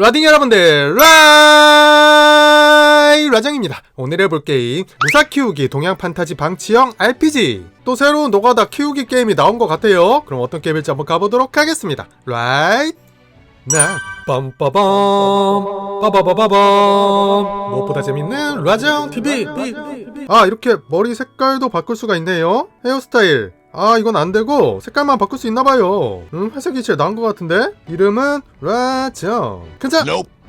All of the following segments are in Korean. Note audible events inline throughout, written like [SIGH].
라딩 여러분들 라이 라장입니다. 오늘 해볼 게임 무사 키우기 동양 판타지 방치형 RPG 또 새로운 노가다 키우기 게임이 나온 것 같아요. 그럼 어떤 게임일지 한번 가보도록 하겠습니다. 라이 나 빰빠밤 빠바바바밤. 무엇보다 재밌는 라장 TV 아 이렇게 머리 색깔도 바꿀 수가 있네요. 헤어스타일 아 이건 안되고 색깔만 바꿀 수 있나봐요. 음 회색이 제일 나은 것 같은데? 이름은 라정. 그자!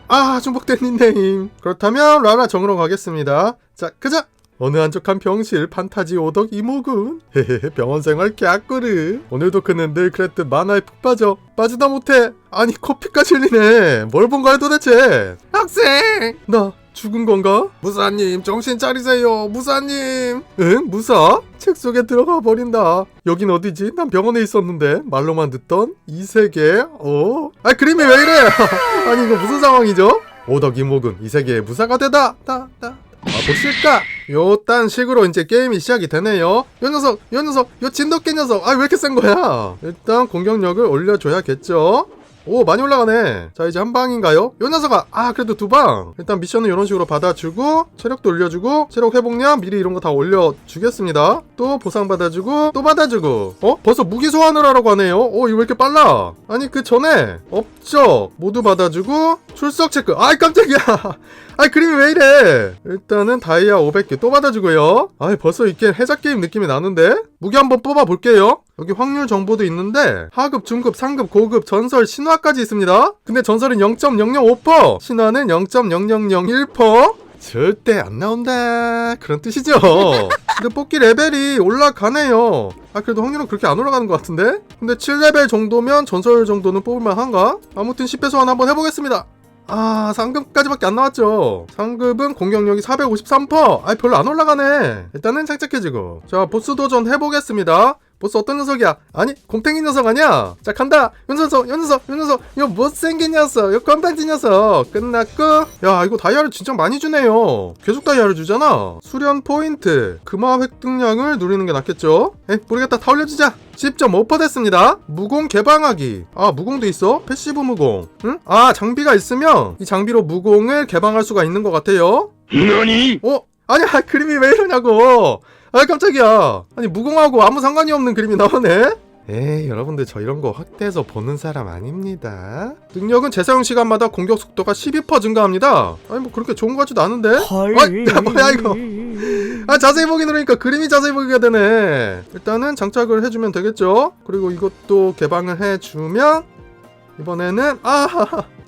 아 중복된 닉네임. 그렇다면 라라 정으로 가겠습니다. 자 그자! 어느 한적한 병실 판타지 오덕 이모군. 헤헤헤 병원 생활 갸꾸르. 오늘도 그는 늘 그랬듯 만화에 푹 빠져 빠지다 못해. 아니 코피까지 흘리네. 뭘 본 거야 도대체? 학생! 나 죽은 건가? 무사님 정신 차리세요 무사님 응 무사? 책 속에 들어가 버린다 여긴 어디지? 난 병원에 있었는데 말로만 듣던 이 세계 어? 아 그림이 왜 이래 [LAUGHS] 아니 이거 무슨 상황이죠? 오덕 이모군 이 세계의 무사가 되다 따, 따. 아 보실까? 요딴 식으로 이제 게임이 시작이 되네요 요 녀석 요 녀석 요 진돗개 녀석 아 왜 이렇게 센 거야 일단 공격력을 올려줘야겠죠 오 많이 올라가네. 자 이제 한 방인가요? 요 녀석아! 아 그래도 두 방! 일단 미션은 이런 식으로 받아주고 체력도 올려주고 체력 회복량 미리 이런 거 다 올려주겠습니다. 또 보상 받아주고 또 받아주고. 어? 벌써 무기 소환을 하라고 하네요? 어 이거 왜 이렇게 빨라? 아니 그 전에 업적 모두 받아주고 출석 체크! 아이 깜짝이야! [LAUGHS] 아이 그림이 왜 이래? 일단은 다이아 500개 또 받아주고요. 아이 벌써 이게 해자 게임 느낌이 나는데? 무기 한번 뽑아 볼게요 여기 확률 정보도 있는데 하급 중급 상급 고급 전설 신화까지 있습니다. 근데 전설은 0.005% 신화는 0.0001% 절대 안 나온다. 그런 뜻이죠. 근데 뽑기 레벨이 올라가네요. 아 그래도 확률은 그렇게 안 올라가는 것 같은데? 근데 7레벨 정도면 전설 정도는 뽑을만 한가? 아무튼 10배 소환 한번 해보겠습니다. 아 상급까지밖에 안 나왔죠. 상급은 공격력이 453% 아이 별로 안 올라가네. 일단은 착착해지고. 자 보스 도전 해보겠습니다 보스 어떤 녀석이야? 아니 곰탱이 녀석 아니야? 자 간다 요 녀석 요 녀석 요 녀석 요 못생긴 녀석 요 건반지 녀석 끝났고 야 이거 다이아를 진짜 많이 주네요 계속 다이아를 주잖아 수련 포인트 금화 획득량을 누리는 게 낫겠죠? 에 모르겠다 다 올려주자 10.5% 됐습니다 무공 개방하기 아 무공도 있어? 패시브 무공 응? 아 장비가 있으면 이 장비로 무공을 개방할 수가 있는 것 같아요 너니? 어? 아니 아, 그림이 왜 이러냐고 아 깜짝이야. 아니 무공하고 아무 상관이 없는 그림이 나오네. 에이 여러분들 저 이런 거 확대해서 보는 사람 아닙니다. 능력은 재사용 시간마다 공격 속도가 12% 증가합니다. 아니 뭐 그렇게 좋은 거 같지도 않은데? 헐. 야, 뭐야, 이거. 아 자세히 보기 누르니까 그림이 자세히 보기가 되네. 일단은 장착을 해주면 되겠죠? 그리고 이것도 개방을 해주면 이번에는 아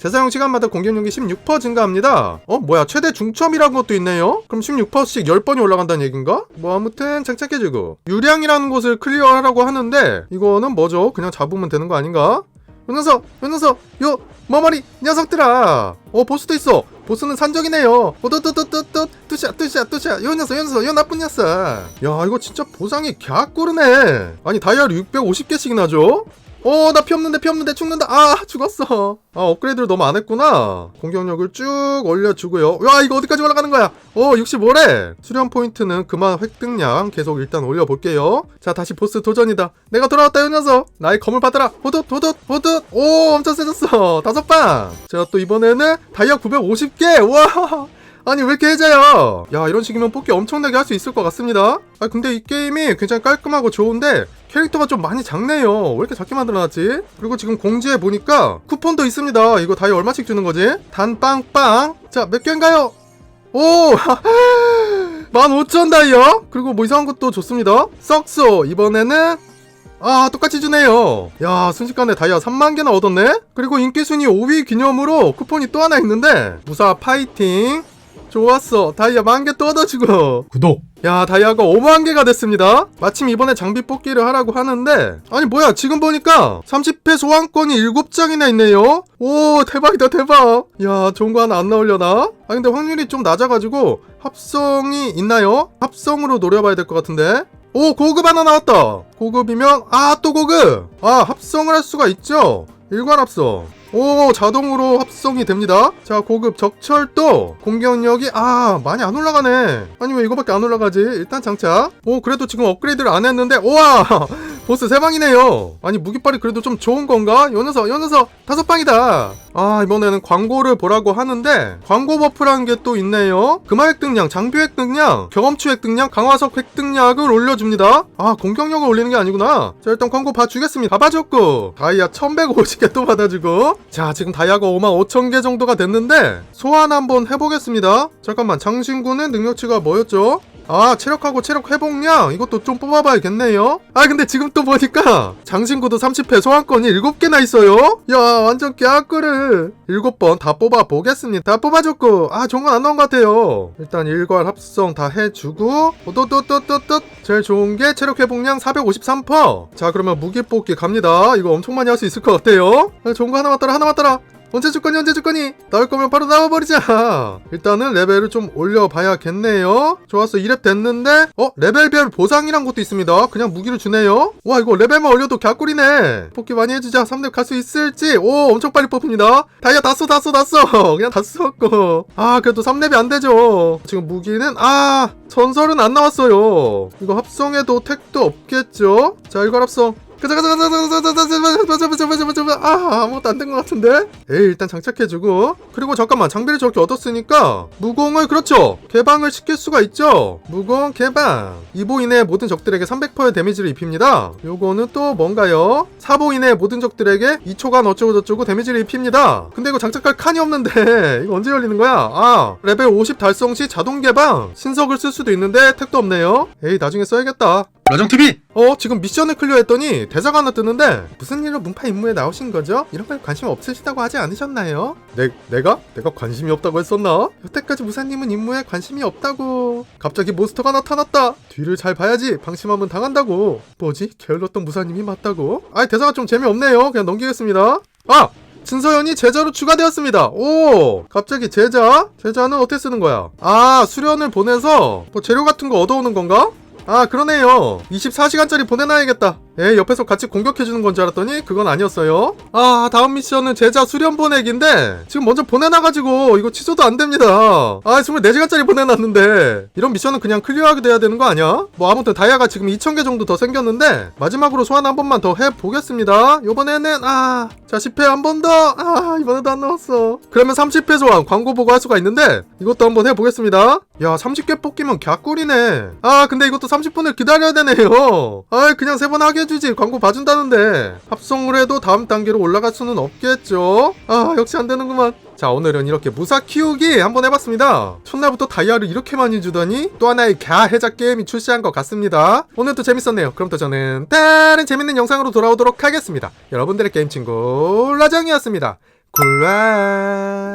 재사용 시간마다 공격력이 16% 증가합니다. 어 뭐야 최대 중점이라는 것도 있네요? 그럼 16%씩 10번이 올라간다는 얘긴가? 뭐 아무튼 장착해주고. 유량이라는 곳을 클리어하라고 하는데 이거는 뭐죠? 그냥 잡으면 되는 거 아닌가? 요 녀석 요 녀석 요 머머리 녀석들아! 어 보스도 있어. 보스는 산적이네요. 오도도도도도 뚜샤 뚜샤 뚜샤. 요 녀석 요 녀석 요 나쁜 녀석. 야 이거 진짜 보상이 갸꾸르네. 아니 다이아를 650개씩이나 줘? 어, 나피 없는데, 피 없는데, 죽는다. 아, 죽었어. 아, 업그레이드를 너무 안 했구나. 공격력을 쭉 올려주고요. 야, 이거 어디까지 올라가는 거야? 어, 65래. 수련 포인트는 그만 획득량 계속 일단 올려볼게요. 자, 다시 보스 도전이다. 내가 돌아왔다, 이 녀석. 나의 검을 받아라. 호돛, 호돛, 호돛. 오, 엄청 세졌어. 다섯 방. 제가 또 이번에는 다이아 950개. 와. 아니 왜 이렇게 해자야 야 이런 식이면 뽑기 엄청나게 할 수 있을 것 같습니다 아 근데 이 게임이 굉장히 깔끔하고 좋은데 캐릭터가 좀 많이 작네요. 왜 이렇게 작게 만들어놨지? 그리고 지금 공지에 보니까 쿠폰도 있습니다. 이거 다이 얼마씩 주는 거지? 단빵빵. 자 몇 개인가요? 오! [LAUGHS] 15,000 다이어? 그리고 뭐 이상한 것도 좋습니다. 썩소 이번에는 아 똑같이 주네요. 야 순식간에 다이아 3만 개나 얻었네? 그리고 인기 순위 5위 기념으로 쿠폰이 또 하나 있는데 무사 파이팅 좋았어. 다이아 만개 또 얻어주고. 구독. 야 다이아가 5만 개가 됐습니다. 마침 이번에 장비 뽑기를 하라고 하는데. 아니 뭐야? 지금 보니까 30회 소환권이 7장이나 있네요. 오 대박이다 대박. 야 좋은 거 하나 안 나오려나? 아 근데 확률이 좀 낮아가지고 합성이 있나요? 합성으로 노려봐야 될 것 같은데. 오 고급 하나 나왔다. 고급이면 아 또 고급. 아 합성을 할 수가 있죠? 일관 합성 오 자동으로 합성이 됩니다. 자 고급 적철도 공격력이 아 많이 안 올라가네. 아니 왜 이거밖에 안 올라가지? 일단 장착. 오 그래도 지금 업그레이드를 안 했는데 우와 보스 세 방이네요. 아니 무기빨이 그래도 좀 좋은 건가? 요 녀석 요 녀석 다섯 방이다. 아 이번에는 광고를 보라고 하는데 광고 버프라는 게 또 있네요. 금화 획득량, 장비 획득량, 경험치 획득량, 강화석 획득량을 올려줍니다. 아 공격력을 올리는 게 아니구나. 자 일단 광고 봐주겠습니다. 봐봐줬고 다이아 1150개 또 받아주고 자 지금 다이아가 5만 5천 개 정도가 됐는데 소환 한번 해보겠습니다. 잠깐만 장신구는 능력치가 뭐였죠? 아 체력하고 체력 회복량. 이것도 좀 뽑아봐야겠네요. 아 근데 지금 또 보니까 장신구도 30회 소환권이 7개나 있어요? 야 완전 깨악그를 7번 다 뽑아보겠습니다. 다 뽑아줬고. 아 좋은 건 안 나온 것 같아요. 일단 일괄 합성 다 해주고. 또또또또또 제일 좋은 게 체력 회복량 453%자 그러면 무기 뽑기 갑니다. 이거 엄청 많이 할 수 있을 것 같아요. 아, 좋은 거 하나만 따라 하나만 따라 언제 줄 거니 언제 줄 거니? 나올 거면 바로 나와버리자. 일단은 레벨을 좀 올려봐야겠네요. 좋았어 2렙 됐는데? 어 레벨별 보상이란 것도 있습니다. 그냥 무기를 주네요. 와 이거 레벨만 올려도 갸꿀이네. 뽑기 많이 해주자. 3렙 갈 수 있을지? 오 엄청 빨리 뽑힙니다. 다이아 다 써 다 써 다 써. [LAUGHS] 그냥 다 썼고. 아 그래도 3렙이 안 되죠. 지금 무기는 아 전설은 안 나왔어요. 이거 합성해도 택도 없겠죠? 자 이거 합성 가자 가자 가자 가자 가자 가자 가자 가자 가자 가자 아 아무것도 안 된 것 같은데 에이 일단 장착해주고 그리고 잠깐만 장비를 저렇게 얻었으니까 무공을 그렇죠 개방을 시킬 수가 있죠 무공 개방 2보 이내 모든 적들에게 300%의 데미지를 입힙니다 요거는 또 뭔가요 4보 이내 모든 적들에게 2초간 어쩌고 저쩌고 데미지를 입힙니다 근데 이거 장착할 칸이 없는데 이거 언제 열리는 거야 아 레벨 50 달성 시 자동 개방 신석을 쓸 수도 있는데 택도 없네요 에이 나중에 써야겠다 라정TV! 어 지금 미션을 클리어했더니 대사가 하나 뜨는데 무슨 일로 문파 임무에 나오신 거죠? 이런 걸 관심 없으시다고 하지 않으셨나요? 내 내가 내가 관심이 없다고 했었나? 여태까지 무사님은 임무에 관심이 없다고 갑자기 몬스터가 나타났다 뒤를 잘 봐야지 방심하면 당한다고 뭐지 게을렀던 무사님이 맞다고? 아이 대사가 좀 재미없네요 그냥 넘기겠습니다 아 진서연이 제자로 추가되었습니다. 오, 갑자기 제자? 제자는 어떻게 쓰는 거야? 아, 수련을 보내서 뭐 재료 같은 거 얻어오는 건가? 아 그러네요. 24시간짜리 보내놔야겠다 에 옆에서 같이 공격해주는 건 줄 알았더니 그건 아니었어요. 아 다음 미션은 제자 수련 보내기인데 지금 먼저 보내놔가지고 이거 취소도 안됩니다. 아 24시간짜리 보내놨는데 이런 미션은 그냥 클리어하게 돼야 되는 거 아니야? 뭐 아무튼 다이아가 지금 2000개 정도 더 생겼는데 마지막으로 소환 한 번만 더 해보겠습니다. 요번에는 아자 10회 한 번 더. 아 이번에도 안 나왔어. 그러면 30회 소환 광고 보고 할 수가 있는데 이것도 한번 해보겠습니다. 야 30개 뽑기면 갸꿀이네. 아 근데 이것도 30분을 기다려야 되네요. 아 그냥 세 번 하게 해주지. 광고 봐준다는데. 합성을 해도 다음 단계로 올라갈 수는 없겠죠? 아 역시 안 되는구만. 자 오늘은 이렇게 무사 키우기 한번 해봤습니다. 첫날부터 다이아를 이렇게 많이 주더니 또 하나의 갸 해작 게임이 출시한 것 같습니다. 오늘도 재밌었네요. 그럼 또 저는 다른 재밌는 영상으로 돌아오도록 하겠습니다. 여러분들의 게임 친구 라장이었습니다. 굿라이